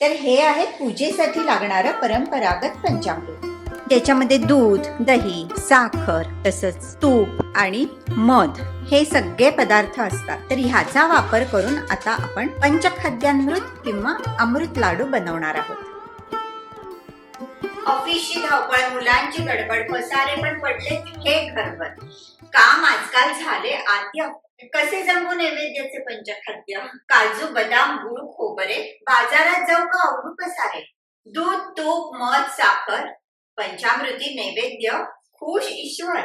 तर हे आहे पूजेसाठी लागणारं परंपरागत पंचामृत. त्याच्यामध्ये दूध दही साखर तसंच तूप आणि मध हे सगळे पदार्थ असतात. तर ह्याचा वापर करून आता आपण पंचखाद्यामृत किंवा अमृत लाडू बनवणार आहोत. ऑफिसची धावपळ मुलांची गडबड पसारे पण पडले हे घरभर काम आजकाल झाले आद्य. कसे जमू नैवेद्याचे पंचखाद्य? काजू बदाम गुळ खोबरे बाजारात जाऊ का अवघू पसारे दूध तूप मध साखर पंचामृती नैवेद्य खुश ईश्वर.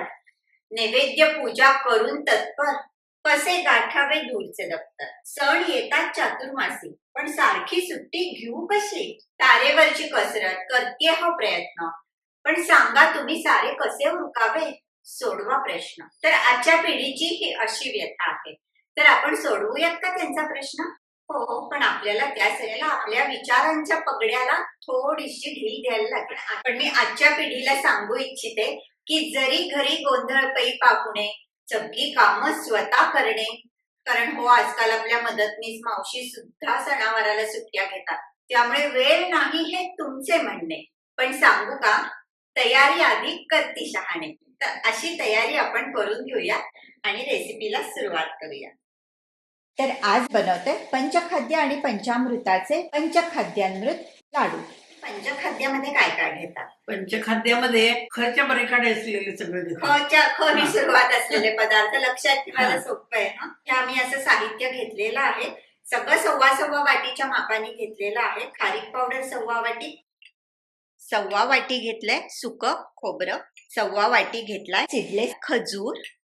नैवेद्य पूजा करून तत्पर. कसे गाठावे दूरचे दप्तर? सण येतात चातुर्मासी. पण सारखी सुट्टी घेऊ कशी? तारेवरची कसरत करते हा प्रयत्न. पण सांगा तुम्ही सारे कसे उरकावे सोडवा प्रश्न. तर आजच्या पिढीची ही अशी व्यथा आहे. तर आपण सोडवूयात का त्यांचा प्रश्न? हो पण आपल्याला त्या सगळ्याला आपल्या विचारांच्या पगड्याला थोडीशी ढील द्यायला लागेल. पण मी आजच्या पिढीला सांगू इच्छिते की जरी घरी गोंधळ पै पाकुणे सगळी कामं स्वतः करणे कारण हो आजकाल आपल्या मदतनीस मावशी सुद्धा सणावाराला सुट्ट्या घेतात. त्यामुळे वेळ नाही हे तुमचे म्हणणे. पण सांगू का? तयारी आधी करती शहाणे. तर अशी तयारी आपण करून घेऊया आणि रेसिपीला सुरुवात करूया. तर आज बनवतोय पंचखाद्य आणि पंचामृताचे पंचखाद्यामृत लाडू. पंचखाद्यामध्ये काय काय घेतात? पंचखाद्यामध्ये खर्च्या बरेकडे असलेले सगळे खच्या ख ही. सुरुवात असलेले पदार्थ लक्षात ठेवायला सोपं आहे ना हे आम्ही असं साहित्य घेतलेलं आहे. सगळं सव्वा सव्वा वाटीच्या मापाने घेतलेलं आहे. खारीक पावडर सव्वा वाटी सव्वा वाटी घेतलंय सुक खोबरं सव्वा वाटी घेतलाय चिडले खजूर.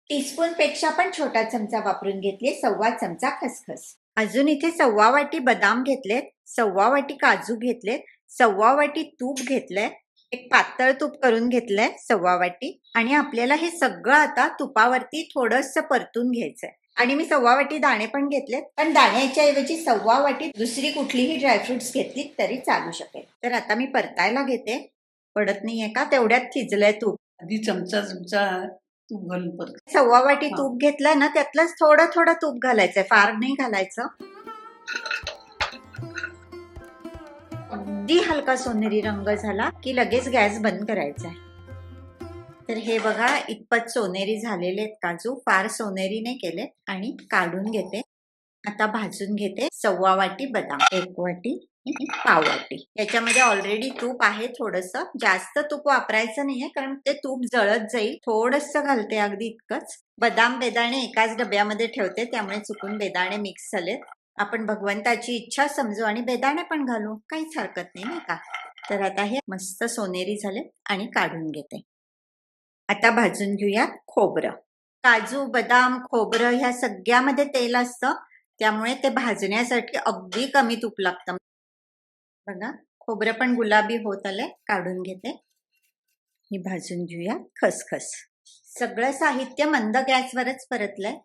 टीस्पून पेक्षा पण छोटा चमचा वापरून घेतले सव्वा चमचा खसखस. अजून इथे सव्वा वाटी बदाम घेतलेत सव्वा वाटी काजू घेतलेत सव्वा वाटी तूप घेतलंय एक पातळ तूप करून घेतलंय सव्वा वाटी. आणि आपल्याला हे सगळं आता तुपावरती थोडस परतून घ्यायचंय. आणि मी सव्वा वाटी दाणे पण घेतलेत. पण दाण्याच्या ऐवजी सव्वा वाटी दुसरी कुठलीही ड्रायफ्रुट्स घेतली तरी चालू शकेल. तर आता मी परतायला घेते. पडत नाहीये का? तेवढ्यात थिजलंय तूप. आधी चमचा चमचा तूप घालून परत. सव्वा वाटी. तूप घेतलंय ना त्यातलंच थोडं थोडं तूप घालायचंय. फार नाही घालायचं. अगदी हलका सोनेरी रंग झाला की लगेच गॅस बंद करायचा आहे तर हे बघा इतपत सोनेरी झालेले आहेत काजू. फार सोनेरी नाही केले आणि काढून घेते. आता भाजून घेते. सव्वा वाटी बदाम एक वाटी पाव वाटी. याच्यामध्ये ऑलरेडी तूप आहे थोडस. जास्त तूप वापरायचं नाहीये कारण ते तूप जळत जाईल. थोडस घालते अगदी इतकंच. बदाम बेदाणे एकाच डब्यामध्ये ठेवते. त्यामुळे चुकून बेदाणे मिक्स झालेत. आपण भगवंताची इच्छा समजू आणि बेदाणे पण घालू. काहीच हरकत नाही नाही का? तर आता हे मस्त सोनेरी झाले आणि काढून घेते. आता भाजून घेऊयात खोबरं. काजू बदाम खोबरं ह्या सगळ्यामध्ये तेल असतं. त्यामुळे ते भाजण्यासाठी अगदी कमी तूप लागतं. बघा खोबरं पण गुलाबी होत आलंय काढून घेते. ही भाजून घेऊया. खसखस. सगळं साहित्य मंद गॅसवरच परतलंय.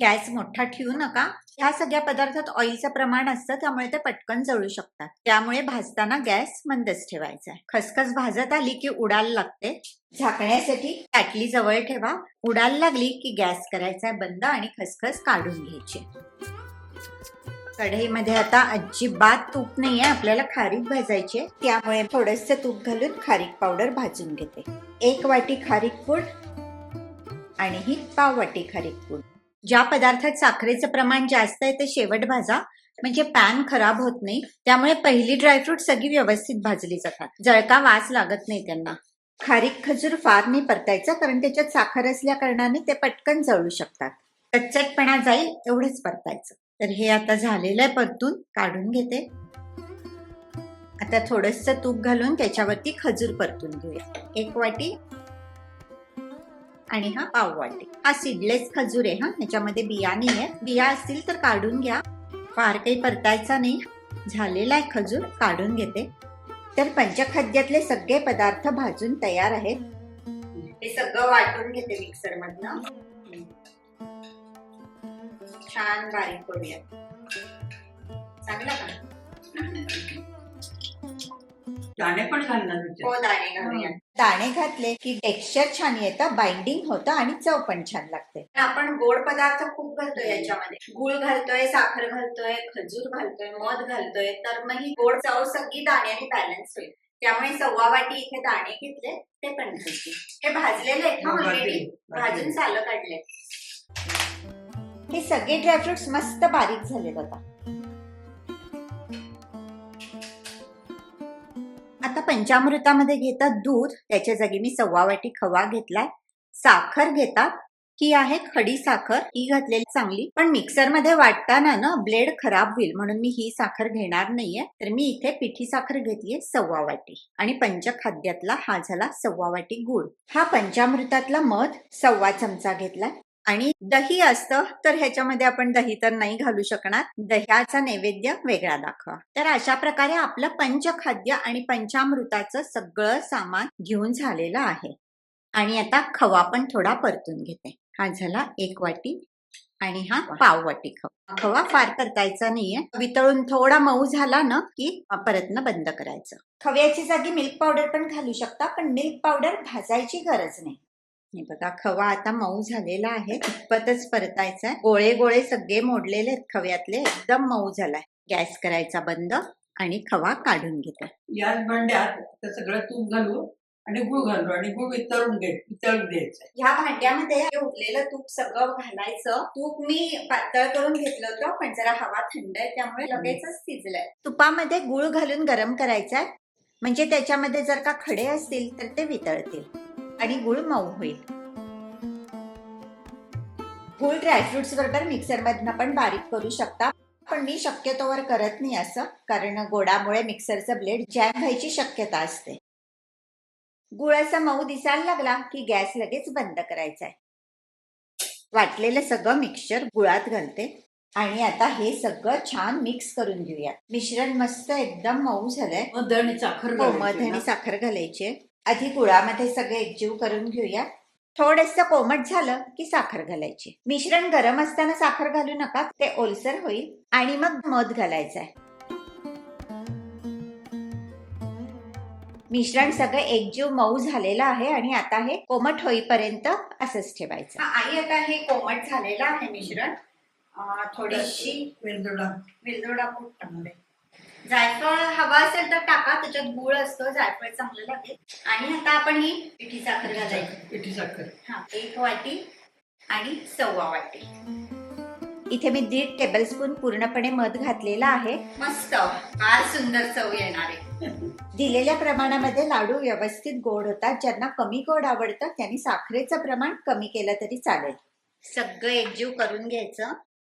गॅस मोठा ठेवू नका. ह्या सगळ्या पदार्थात ऑइलचं प्रमाण असतं त्यामुळे ते पटकन जळू शकतात. त्यामुळे भाजताना गॅस मंदच ठेवायचा आहे. खसखस भाजत आली की उडायला लागते. झाकण्यासाठी ताटली जवळ ठेवा. उडायला लागली की गॅस करायचा आहे बंद आणि खसखस काढून घ्यायची. कढईमध्ये आता अजिबात तूप नाहीये आपल्याला खारीक भाजायची. त्यामुळे थोडस तूप घालून खारीक पावडर भाजून घेते. एक वाटी खारीक पूड आणि ही पाव वाटी खारीक पूड. ज्या पदार्थात साखरेचं प्रमाण जास्त आहे ते शेवट भाजा. म्हणजे पॅन खराब होत नाही. त्यामुळे पहिली ड्रायफ्रूट सगळी व्यवस्थित भाजली जातात. जळका वास लागत नाही त्यांना. खारीक खजूर फार नाही परतायचं कारण त्याच्यात साखर असल्या कारणाने ते पटकन जळू शकतात. कच्चटपणा जाईल एवढंच परतायचं. तर हे आता झालेलं आहे परतून. काढून घेते. आता थोडस तूप घालून त्याच्यावरती खजूर परतून घेऊया. एक वाटी आणि हा पाव वाटी. हा सीडलेस खजूर आहे हा. याच्यामध्ये बिया नाही आहे बिया असतील तर काढून घ्या. फार काही परतायचा नाही. झालेला आहे खजूर काढून घेते. तर पंचखाद्यातले सगळे पदार्थ भाजून तयार आहेत. हे सगळं वाटून घेते मिक्सर मधन छान बारीक करूया. चांगला का? दाणे पण घालणार हो. दाणे घालूया. दाणे घातले की टेक्स्चर छान येतं बाइंडिंग होतं आणि चव पण छान लागते. आपण गोड पदार्थ खूप घालतोय याच्यामध्ये. गुळ घालतोय साखर घालतोय खजूर घालतोय मध घालतोय तर मग ही गोड चव सगळी दाण्याने बॅलन्स होईल. त्यामुळे सव्वा वाटी इथे दाणे घेतले ते पण घालते. हे भाजलेले आहेत ना हो, ऑलरेडी भाजलेले, भाजून. सालं काढले. हे सगळे ड्रायफ्रुट्स मस्त बारीक झालेत आता. आता पंचामृतामध्ये घेतात दूध त्याच्या जागी मी सव्वा वाटी खवा घेतलाय. साखर घेतात ही आहे खडी साखर ही घातलेली चांगली. पण मिक्सरमध्ये वाटताना ना ब्लेड खराब होईल म्हणून मी ही साखर घेणार नाहीये. तर मी इथे पिठी साखर घेतलीये सव्वा वाटी. आणि पंचखाद्यातला हा झाला सव्वा वाटी गुळ. हा पंचामृतातला मध सव्वा चमचा घेतलाय. आणि दही असतं तर ह्याच्यामध्ये आपण दही तर नाही घालू शकणार. दह्याचा नैवेद्य वेगळा दाखवा. तर अशा प्रकारे आपलं पंचखाद्य आणि पंचामृताचं सगळं सामान घेऊन झालेलं आहे. आणि आता खवा पण थोडा परतून घेते. हा झाला एक वाटी आणि हा पाव वाटी खवा. खवा फार परतायचा नाहीये. वितळून थोडा मऊ झाला ना की परतनं बंद करायचं. खव्याची जागी मिल्क पावडर पण घालू शकता पण मिल्क पावडर भाजायची गरज नाही. हे बघा खवा आता मऊ झालेला आहे. इतपतच परतायचा आहे गोळे गोळे सगळे मोडलेले आहेत खव्यातले. एकदम मऊ झालाय. गॅस करायचा बंद आणि खवा काढून घेते. याच भांड्यात सगळं तूप घालू आणि गुळ घालू आणि गुळ वितळून घे वितळून द्यायचं ह्या भांड्यामध्ये हे उरलेलं तूप सगळं घालायचं. तूप मी पातळ करून घेतलं होतं पण जरा हवा थंड आहे त्यामुळे लगेचच शिजलंय. तुपामध्ये गुळ घालून गरम करायचा आहे म्हणजे त्याच्यामध्ये जर का खडे असतील तर ते वितळतील. आणि गुळ मऊ होईल. गुळ ड्रायफ्रुट्स बरोबर मिक्सर मधनं पण बारीक करू शकता. पण मी शक्यतोवर करत नाही असं कारण गोडामुळे मिक्सरचं ब्लेड जॅम व्हायची शक्यता असते. गुळ असा मऊ दिसायला लागला की गॅस लगेच बंद करायचा आहे वाटलेलं सगळं मिक्सचर गुळात घालते. आणि आता हे सगळं छान मिक्स करून घेऊया मिश्रण मस्त एकदम मऊ झालंय. मध आणि साखर घालायची आधी गुळामध्ये सगळे एकजीव करून घेऊया. थोडस कोमट झालं की साखर घालायची. मिश्रण गरम असताना साखर घालू नका ते ओलसर होईल आणि मग मध घालायचं आहे. मिश्रण सगळं एकजीव मऊ झालेलं आहे आणि आता हे कोमट होईपर्यंत असंच ठेवायचं. हा, आई आता हे कोमट झालेलं आहे मिश्रण. थोडीशी वेलदोडा. वेलदोडा पूड टाकते जायफळ हवा असेल तर टाका त्याच्यात गुळ असतो जायफळ चांगलं लागेल. आणि आता आपण ही पिठी साखर घालायची. पिठी साखर. हा एक वाटी आणि सव्वा वाटी. इथे मी दीड टेबलस्पून पूर्णपणे मध घातलेला आहे. मस्त फार सुंदर चव येणार आहे. दिलेल्या प्रमाणामध्ये लाडू व्यवस्थित गोड होतात. ज्यांना कमी गोड आवडतं त्यांनी साखरेचं प्रमाण कमी केलं तरी चालेल. सगळं एकजीव करून घ्यायचं.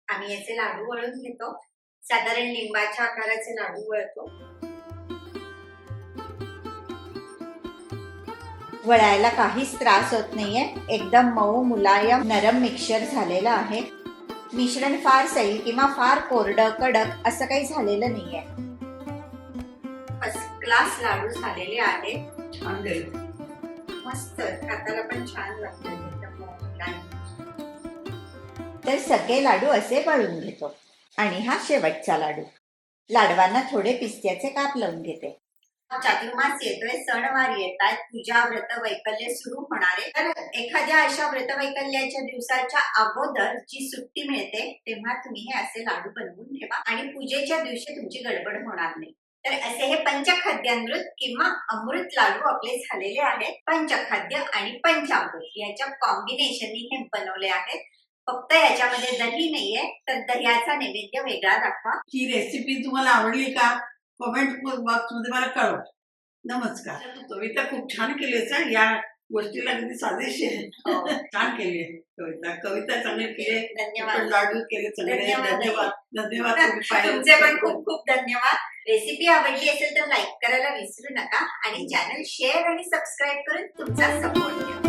आम्ही याचे लाडू वळून घेतो. साधारण लिंबाच्या आकाराचे लाडू वळतो. वळायला काहीच त्रास होत नाहीये. एकदम मऊ मुलायम नरम मिक्सचर झालेलं आहे. मिश्रण फार सैल किंवा फार कोरडं कडक असं काही झालेलं नाहीये. फर्स्ट क्लास लाडू झालेले छान जाईल मस्त. खाताना पण छान लागतात. तर सगळे लाडू असे वळून घेतो. आणि हा शेवटचा लाडू. लाडवांना थोडे पिस्त्याचे काप लावून घेते. चातुर्मास येतोय सणवार येतात पूजा व्रत वैकल्य सुरू होणार. आहे तर एखाद्या अशा व्रत वैकल्याच्या दिवसाच्या अगोदर जी सुट्टी मिळते तेव्हा तुम्ही हे असे लाडू बनवून ठेवा. आणि पूजेच्या दिवशी तुमची गडबड होणार नाही. तर असे हे पंचखाद्यामृत किंवा अमृत लाडू आपले झालेले आहेत. पंचखाद्य आणि पंचामृत याच्या कॉम्बिनेशननी हे बनवले आहेत. फक्त याच्यामध्ये दही नाहीये तर दह्याचा नैवेद्य वेगळा दाखवा. ही रेसिपी तुम्हाला आवडली का? कमेंट बॉक्समध्ये मला कळवा. नमस्कार. तू कविता खूप छान केलीस हं. या गोष्टीला किती साजेशी आहे. हो. छान केली आहे कविता. कविता चांगली केली धन्यवाद. लाडू केले सगळे धन्यवाद. धन्यवाद. तुमचे पण खूप खूप धन्यवाद. रेसिपी आवडली असेल तर लाईक करायला विसरू नका आणि चॅनल शेअर आणि सबस्क्राईब करून तुमचा सपोर्ट द्या